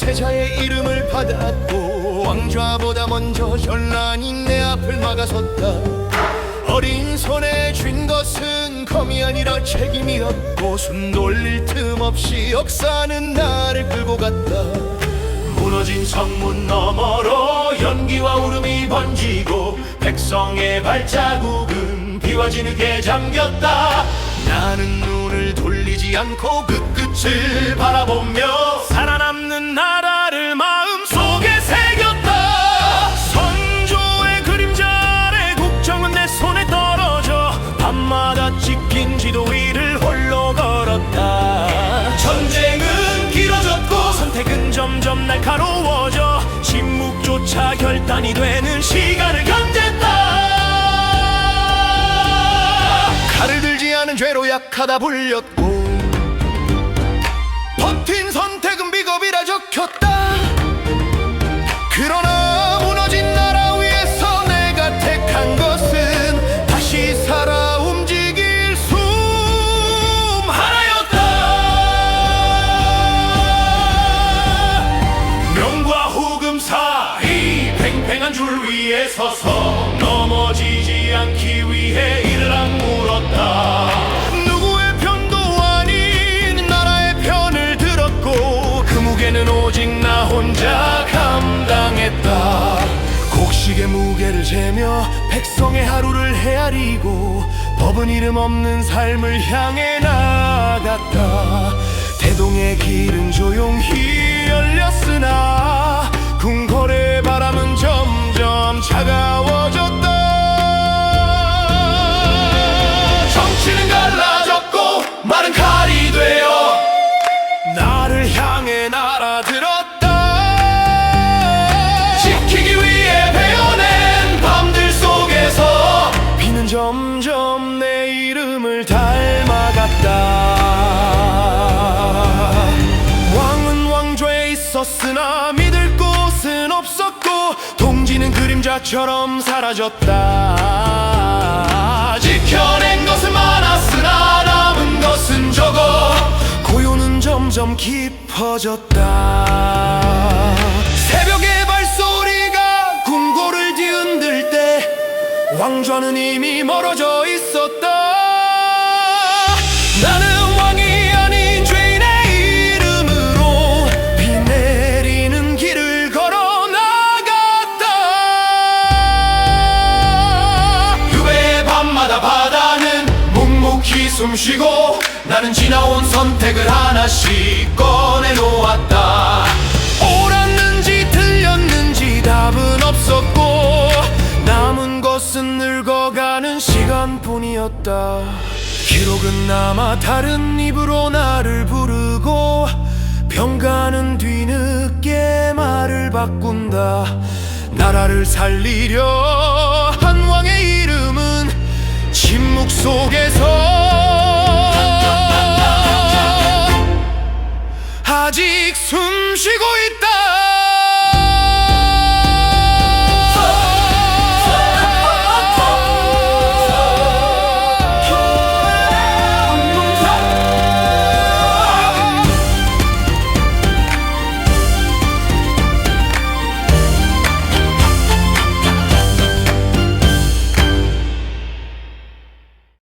패자의 이름을 받았고 왕좌보다 먼저 전란이 내 앞을 막아섰다. 어린 손에 쥔 것은 검이 아니라 책임이었고 숨 돌릴 틈 없이 역사는 나를 끌고 갔다. 무너진 성문 너머로 연기와 울음이 번지고 백성의 발자국은 비와 진흙에 잠겼다. 나는 눈을 돌리지 않고 그끝 을 바라보며 살아남는 나라를 마음속에 새겼다. 선조의 그림자 아래 국정은 내 손에 떨어져 밤마다 찍힌 지도 위를 홀로 걸었다. 전쟁은 길어졌고 선택은 점점 날카로워져 침묵조차 결단이 되는 시간을 견뎠다. 칼을 들지 않은 죄로 약하다 불렸고 적혔다. 그러나 무너진 나라 위에서 내가 택한 것은 다시 살아 움직일 숨 하나였다. 명과 후금 사이 팽팽한 줄 위에 서서 넘어지지 않기 위해 곡식의 무게를 재며 백성의 하루를 헤아리고 법은 이름 없는 삶을 향해 나갔다. 대동의 길은 조용히 열렸으나 있었으나 믿을 곳은 없었고 동지는 그림자처럼 사라졌다. 지켜낸 것은 많았으나 남은 것은 적어 고요는 점점 깊어졌다. 새벽의 발소리가 궁궐을 뒤흔들 때 왕좌는 이미 멀어져 숨쉬고 나는 지나온 선택을 하나씩 꺼내놓았다. 옳았는지 틀렸는지 답은 없었고 남은 것은 늙어가는 시간뿐이었다. 기록은 남아 다른 입으로 나를 부르고 평가는 뒤늦게 말을 바꾼다. 나라를 살리려 한 왕의 이름은 침묵 속에 아직 숨 쉬고 있다.